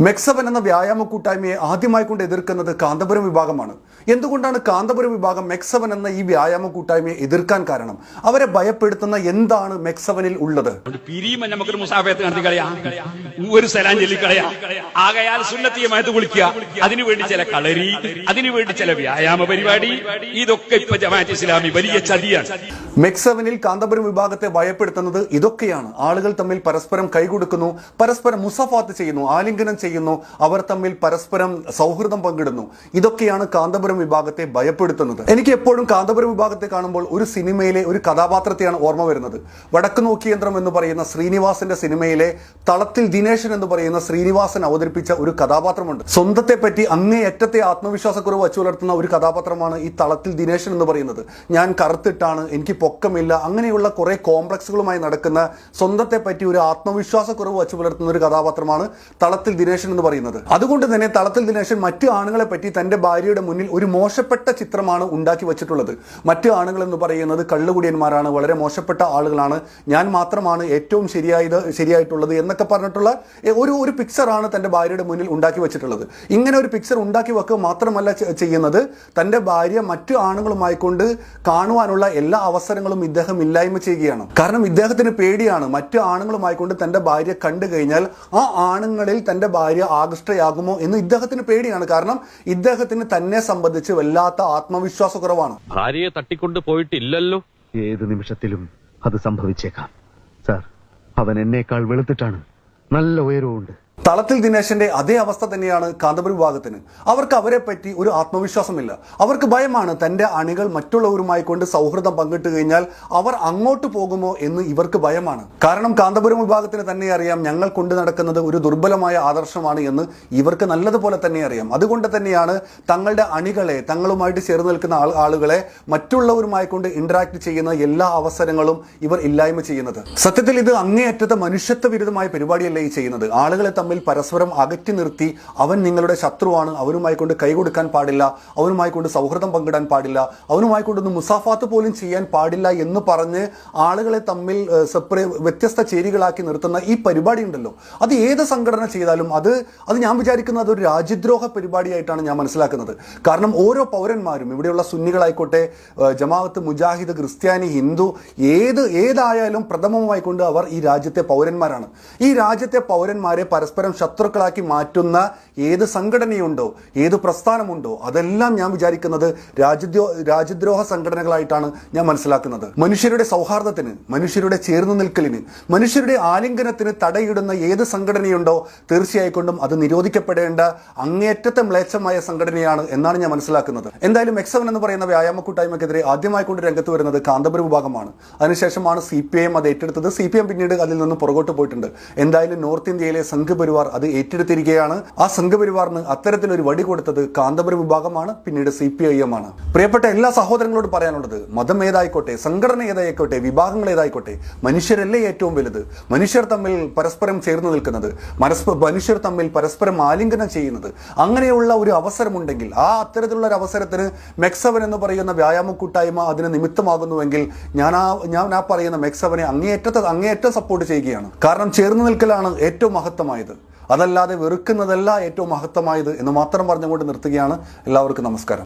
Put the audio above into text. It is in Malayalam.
മെക്സവൻ എന്ന വ്യായാമ കൂട്ടായ്മയെ ആദ്യമായി കൊണ്ട് എതിർക്കുന്നത് കാന്തപുരം വിഭാഗമാണ്. എന്തുകൊണ്ടാണ് കാന്തപുരം വിഭാഗം മെക്സവൻ എന്ന ഈ വ്യായാമ കൂട്ടായ്മയെ എതിർക്കാൻ കാരണം? അവരെ ഭയപ്പെടുത്തുന്ന എന്താണ് മെക്സവനിൽ ഉള്ളത്? ഒരു ചൊല്ലിക്കളയാ. ആകയാൽ അതിനുവേണ്ടി ചില കളരി അതിനുവേണ്ടി ചില വ്യായാമ പരിപാടി. ഇതൊക്കെ ഇപ്പൊ ജമാഅത്ത് ഇസ്ലാമി വലിയ ചതിയാണ്. മെക്സവനിൽ കാന്തപുരം വിഭാഗത്തെ ഭയപ്പെടുത്തുന്നത് ഇതൊക്കെയാണ്. ആളുകൾ തമ്മിൽ പരസ്പരം കൈകൊടുക്കുന്നു പരസ്പരം മുസഫാത്ത് ചെയ്യുന്നു ആലിംഗനം ചെയ്യുന്നു. അവർ തമ്മിൽ പരസ്പരം സൗഹൃദം പങ്കിടുന്നു. ഇതൊക്കെയാണ് കാന്തപുരം വിഭാഗത്തെ ഭയപ്പെടുത്തുന്നത്. എനിക്ക് എപ്പോഴും കാന്തപുരം വിഭാഗത്തെ കാണുമ്പോൾ ഒരു സിനിമയിലെ ഒരു കഥാപാത്രത്തെയാണ് ഓർമ്മ വരുന്നത്. വടക്ക് നോക്കിയന്ത്രം എന്ന് പറയുന്ന ശ്രീനിവാസന്റെ സിനിമയിലെ തളത്തിൽ ദിനേശൻ എന്ന് പറയുന്ന ശ്രീനിവാസൻ അവതരിപ്പിച്ച ഒരു കഥാപാത്രമുണ്ട്. സ്വന്തത്തെ പറ്റി അങ്ങേയറ്റത്തെ ആത്മവിശ്വാസക്കുറവ് വച്ചു പുലർത്തുന്ന ഒരു കഥാപാത്രമാണ് ഈ തളത്തിൽ ദിനേശൻ എന്ന് പറയുന്നത്. ഞാൻ കറുത്തിട്ടാണ് എനിക്ക് പൊക്കമില്ല അങ്ങനെയുള്ള കുറെ കോംപ്ലക്സുകളുമായി നടക്കുന്ന സ്വന്തത്തെ പറ്റി ഒരു ആത്മവിശ്വാസക്കുറവ് വച്ചു പുലർത്തുന്ന ഒരു കഥാപാത്രമാണ് തളത്തിൽ ദിനേശൻ എന്ന് പറയുന്നത്. അതുകൊണ്ട് തന്നെ തളത്തിൽ ദിനേശൻ മറ്റു ആണുങ്ങളെ പറ്റി തന്റെ ഭാര്യയുടെ മുന്നിൽ ഒരു മോശപ്പെട്ട ചിത്രമാണ് ഉണ്ടാക്കി വെച്ചിട്ടുള്ളത്. മറ്റു ആണുങ്ങൾ എന്ന് പറയുന്നത് കള്ളുകുടിയന്മാരാണ് വളരെ മോശപ്പെട്ട ആളുകളാണ്. ഞാൻ മാത്രമാണ് ഏറ്റവും ശരിയായത് ശരിയായിട്ടുള്ളത് എന്നൊക്കെ പറഞ്ഞിട്ടുള്ള ഒരു ഒരു പിക്ചറാണ് തന്റെ ഭാര്യയുടെ മുന്നിൽ ഉണ്ടാക്കി വെച്ചിട്ടുള്ളത്. ഇങ്ങനെ ഒരു പിക്ചർ ഉണ്ടാക്കി വെക്കുക മാത്രമല്ല ചെയ്യുന്നത്. തന്റെ ഭാര്യ മറ്റു ആണുങ്ങളുമായി കൊണ്ട് കാണുവാനുള്ള എല്ലാ അവസരങ്ങളും ഇദ്ദേഹം ഇല്ലായ്മ ചെയ്യുകയാണ്. കാരണം ഇദ്ദേഹത്തിന് പേടിയാണ്. മറ്റു ആണുങ്ങളുമായി കൊണ്ട് തന്റെ ഭാര്യ കണ്ടു കഴിഞ്ഞാൽ ആ ആണുങ്ങളിൽ തന്റെ ഭാര്യ ആകൃഷ്ടയാകുമോ എന്ന് ഇദ്ദേഹത്തിന് പേടിയാണ്. കാരണം ഇദ്ദേഹത്തിന് തന്നെ സംബന്ധിച്ച് വല്ലാത്ത ആത്മവിശ്വാസ കുറവാണ് ഭാര്യയെ തട്ടിക്കൊണ്ട് പോയിട്ടില്ലല്ലോ? ഏത് നിമിഷത്തിലും അത് സംഭവിച്ചേക്കാം. സാർ അവൻ എന്നേക്കാൾ വെളുത്തിട്ടാണ്. നല്ല ഉയരവുമുണ്ട്. തളത്തിൽ ദിനേശന്റെ അതേ അവസ്ഥ തന്നെയാണ് കാന്തപുരം വിഭാഗത്തിന്. അവർക്ക് അവരെ പറ്റി ഒരു ആത്മവിശ്വാസമില്ല. അവർക്ക് ഭയമാണ് തന്റെ അണികൾ മറ്റുള്ളവരുമായി കൊണ്ട് സൗഹൃദം പങ്കിട്ട് കഴിഞ്ഞാൽ അവർ അങ്ങോട്ട് പോകുമോ എന്ന് ഇവർക്ക് ഭയമാണ്. കാരണം കാന്തപുരം വിഭാഗത്തിന് തന്നെ അറിയാം ഞങ്ങൾ കൊണ്ടു നടക്കുന്നത് ഒരു ദുർബലമായ ആദർശമാണ് എന്ന് ഇവർക്ക് നല്ലതുപോലെ തന്നെ അറിയാം. അതുകൊണ്ട് തന്നെയാണ് തങ്ങളുടെ അണികളെ തങ്ങളുമായിട്ട് ചേർന്ന് നിൽക്കുന്ന ആൾ- ആളുകളെ മറ്റുള്ളവരുമായി കൊണ്ട് ഇന്ററാക്ട് ചെയ്യുന്ന എല്ലാ അവസരങ്ങളും ഇവർ ഇല്ലായ്മ ചെയ്യുന്നത്. സത്യത്തിൽ ഇത് അങ്ങേയറ്റത്തെ മനുഷ്യത്വ വിരുദ്ധമായ പരിപാടിയല്ലേ ഈ ചെയ്യുന്നത്? ആളുകളെ തമ്മിൽ പരസ്പരം അകറ്റി നിർത്തി അവൻ നിങ്ങളുടെ ശത്രുവാണ്. അവനുമായി കൊണ്ട് കൈ കൊടുക്കാൻ പാടില്ല. അവനുമായി കൊണ്ട് സൗഹൃദം പങ്കിടാൻ പാടില്ല. അവനുമായി കൊണ്ടൊന്ന് മുസാഫാത്ത് പോലും ചെയ്യാൻ പാടില്ല എന്ന് പറഞ്ഞ് ആളുകളെ തമ്മിൽ സെപ്പറേ വ്യത്യസ്ത ചേരികളാക്കി നിർത്തുന്ന ഈ പരിപാടി ഉണ്ടല്ലോ. അത് ഏത് സംഘടന ചെയ്താലും അത് അത് ഞാൻ വിചാരിക്കുന്നത് അതൊരു രാജ്യദ്രോഹ പരിപാടിയായിട്ടാണ് ഞാൻ മനസ്സിലാക്കുന്നത്. കാരണം ഓരോ പൗരന്മാരും ഇവിടെയുള്ള സുന്നികളായിക്കോട്ടെ ജമാഅത്ത് മുജാഹിദ് ക്രിസ്ത്യാനി ഹിന്ദു ഏത് ഏതായാലും പ്രഥമമായിക്കൊണ്ട് അവർ ഈ രാജ്യത്തെ പൗരന്മാരാണ്. ഈ രാജ്യത്തെ പൗരന്മാരെ പരസ്പരം ശത്രുക്കളാക്കി മാറ്റുന്ന ഏത് സംഘടനയുണ്ടോ ഏത് പ്രസ്ഥാനമുണ്ടോ അതെല്ലാം ഞാൻ വിചാരിക്കുന്നത് രാജ്യദ്രോ രാജ്യദ്രോഹ സംഘടനകളായിട്ടാണ് ഞാൻ മനസ്സിലാക്കുന്നത്. മനുഷ്യരുടെ സൗഹാർദ്ദത്തിന് മനുഷ്യരുടെ ചേർന്ന് നിൽക്കലിന് മനുഷ്യരുടെ ആലിംഗനത്തിന് തടയിടുന്ന ഏത് സംഘടനയുണ്ടോ തീർച്ചയായിക്കൊണ്ടും അത് നിരോധിക്കപ്പെടേണ്ട അങ്ങേയറ്റത്തെ മ്ലേച്ഛമായ സംഘടനയാണ് എന്നാണ് ഞാൻ മനസ്സിലാക്കുന്നത്. എന്തായാലും എക്സവൻ എന്ന് പറയുന്ന വ്യായാമ കൂട്ടായ്മക്കെതിരെ ആദ്യമായി കൊണ്ട് രംഗത്ത് വരുന്നത് കാന്തപുരം വിഭാഗമാണ്. അതിനുശേഷമാണ് സി പി ഐ എം അത് ഏറ്റെടുത്തത്. സി പി എം പിന്നീട് അതിൽ നിന്ന് പുറകോട്ട് പോയിട്ടുണ്ട്. എന്തായാലും നോർത്ത് ഇന്ത്യയിലെ സംഘപരിവാർ അത് ഏറ്റെടുത്തിരിക്കുകയാണ്. ആ സംഘപരിവാറിന് അത്തരത്തിലൊരു വടി കൊടുത്തത് കാന്തപുര വിഭാഗമാണ് പിന്നീട് സി പി ഐ എം ആണ്. പ്രിയപ്പെട്ട എല്ലാ സഹോദരങ്ങളോട് പറയാനുള്ളത് മതം ഏതായിക്കോട്ടെ സംഘടന ഏതായിക്കോട്ടെ വിഭാഗങ്ങൾ ഏതായിക്കോട്ടെ മനുഷ്യരല്ലേ ഏറ്റവും വലുത്? മനുഷ്യർ തമ്മിൽ പരസ്പരം ചേർന്ന് നിൽക്കുന്നത് മനുഷ്യർ തമ്മിൽ പരസ്പരം ആലിംഗനം ചെയ്യുന്നത് അങ്ങനെയുള്ള ഒരു അവസരമുണ്ടെങ്കിൽ ആ അത്തരത്തിലുള്ള ഒരു അവസരത്തിന് മെക്സവൻ എന്ന് പറയുന്ന വ്യായാമ കൂട്ടായ്മ അതിന് നിമിത്തമാകുന്നുവെങ്കിൽ ഞാൻ ആ ഞാൻ ആ പറയുന്ന മെക്സവനെ അങ്ങേയറ്റത്തെ അങ്ങേയറ്റം സപ്പോർട്ട് ചെയ്യുകയാണ്. കാരണം ചേർന്ന് നിൽക്കലാണ് ഏറ്റവും മഹത്തമായത് അതല്ലാതെ വെറുക്കുന്നതല്ല ഏറ്റവും മഹത്തമായത് എന്ന് മാത്രം പറഞ്ഞുകൊണ്ട് നിർത്തുകയാണ്. എല്ലാവർക്കും നമസ്കാരം.